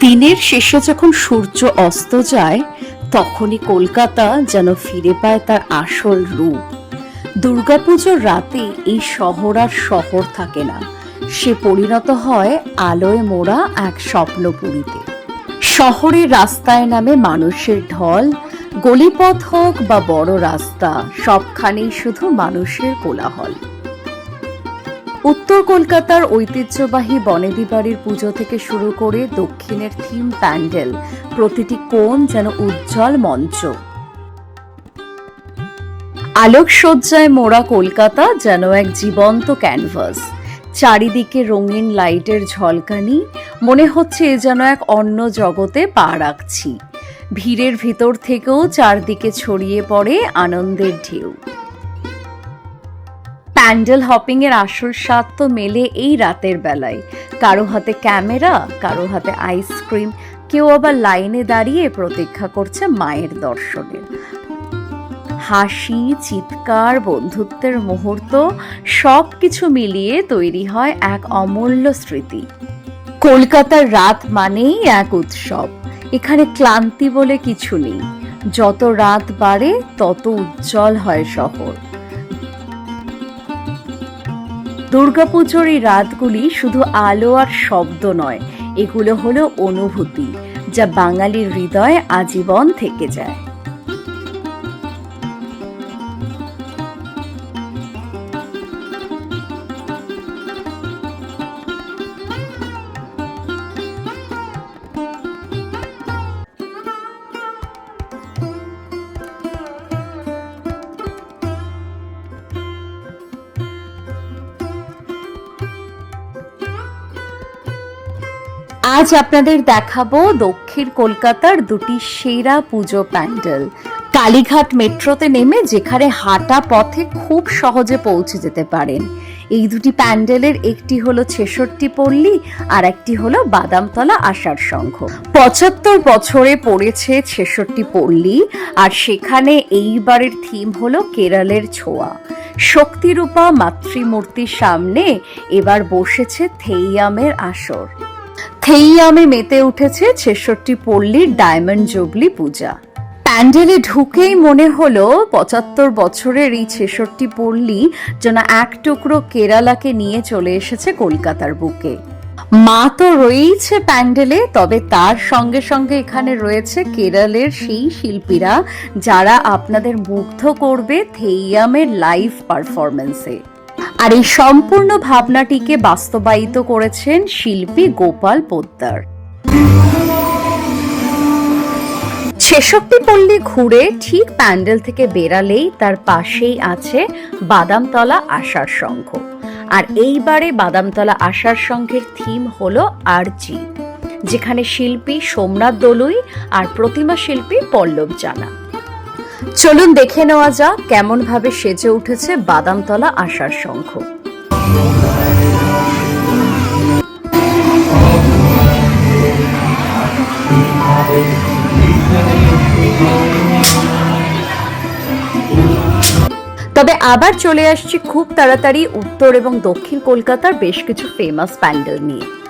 দিনের শেষে যখন সূর্য অস্ত যায়, তখনই কলকাতা যেন ফিরে পায় তার আসল রূপ। দুর্গাপুজোর রাতে এই শহর আর শহর থাকে না। সে পরিণত হয় আলোয় মোড়া এক স্বপ্নপুরীতে। শহরের রাস্তায় নামে মানুষের ঢল, গলিপথ হোক বা বড় রাস্তা, সবখানেই শুধু মানুষের কোলাহল। উত্তর কলকাতার ঐতিহ্যবাহী বনেদি বাড়ির পুজো থেকে শুরু করে দক্ষিণের থিম প্যান্ডেল। প্রতিটি কোণ যেন উজ্জ্বল মঞ্চ। আলোকসজ্জায় মোড়া কলকাতা যেন এক জীবন্ত ক্যানভাস। চারিদিকে রঙিন লাইটের ঝলকানি, মনে হচ্ছে এ যেন এক অন্য জগতে পা রাখছি। ভিড়ের ভিতর থেকেও চারদিকে ছড়িয়ে পড়ে আনন্দের ঢেউ। প্যান্ডেল হপিং এর আসল স্বাদ তো মেলে এই রাতের বেলায়। কারও হাতে ক্যামেরা, কারও হাতে আইসক্রিম কেউ আবার লাইনে দাঁড়িয়ে প্রতীক্ষা করছে মায়ের দর্শনের। হাসি, চিৎকার, বন্ধুত্বের মুহূর্ত সব কিছু মিলিয়ে তৈরি হয় এক অমূল্য স্মৃতি। কলকাতার রাত মানেই এক উৎসব। এখানে ক্লান্তি বলে কিছু নেই। যত রাত বাড়ে, তত উজ্জ্বল হয় শহর। দুর্গাপুজোর এই রাতগুলি শুধু আলো আর শব্দ নয়, এগুলো হলো অনুভূতি, যা বাঙালির হৃদয়ে আজীবন থেকে যায়। আজ আপনাদের দেখাবো দক্ষিণ কলকাতার দুটি সেরা পুজো প্যান্ডেল। কালীঘাট মেট্রোতে নেমে যেখানে হাঁটা পথে খুব সহজে পৌঁছে যেতে পারেন। এই দুটি প্যান্ডেলের একটি হলো ছেষট্টি পল্লী আর একটি হলো বাদামতলা আষাঢ় সংঘ। পঁচাত্তর বছরে পড়েছে ছেষট্টি পল্লী আর সেখানে এইবারের থিম হলো কেরলের ছোঁয়া। শক্তিরূপা মাতৃমূর্তির সামনে এবার বসেছে থেইয়ামের আসর। থেইয়ামে মেতে উঠেছে ছেষট্টি পল্লীর ডায়মন্ড জুবলি পূজা। প্যান্ডেলে ঢুকেই মনে হলো পঁচাত্তর বছরের এই ছেষট্টি পল্লী যেন এক টুকরো কেরালাকে নিয়ে চলে এসেছে কলকাতার বুকে। মা তো রয়েইছে প্যান্ডেলে, তবে তার সঙ্গে সঙ্গে এখানে রয়েছে কেরলের সেই শিল্পীরা যারা আপনাদের মুগ্ধ করবে থেইয়ামের লাইভ পারফরমেন্সে আর এই সম্পূর্ণ ভাবনাটিকে বাস্তবায়িত করেছেন শিল্পী গোপাল পোদ্দার। ছেষট্টি পল্লী ঘুরে ঠিক প্যান্ডেল থেকে বেরালেই তার পাশেই আছে বাদামতলা আশার সংঘ। আর এইবারে বাদামতলা আশার সংঘের থিম হলো আরজি, যেখানে শিল্পী সোমনাথ দলুই আর প্রতিমা শিল্পী পল্লব জানা। চলুন দেখে নেওয়া যাক কেমন ভাবে সেজে উঠেছে বাদামতলা আশার সংঘ তবে আবার চলে আসছি খুব তাড়াতাড়ি উত্তর এবং দক্ষিণ কলকাতার বেশ কিছু ফেমাস প্যান্ডেল নিয়ে।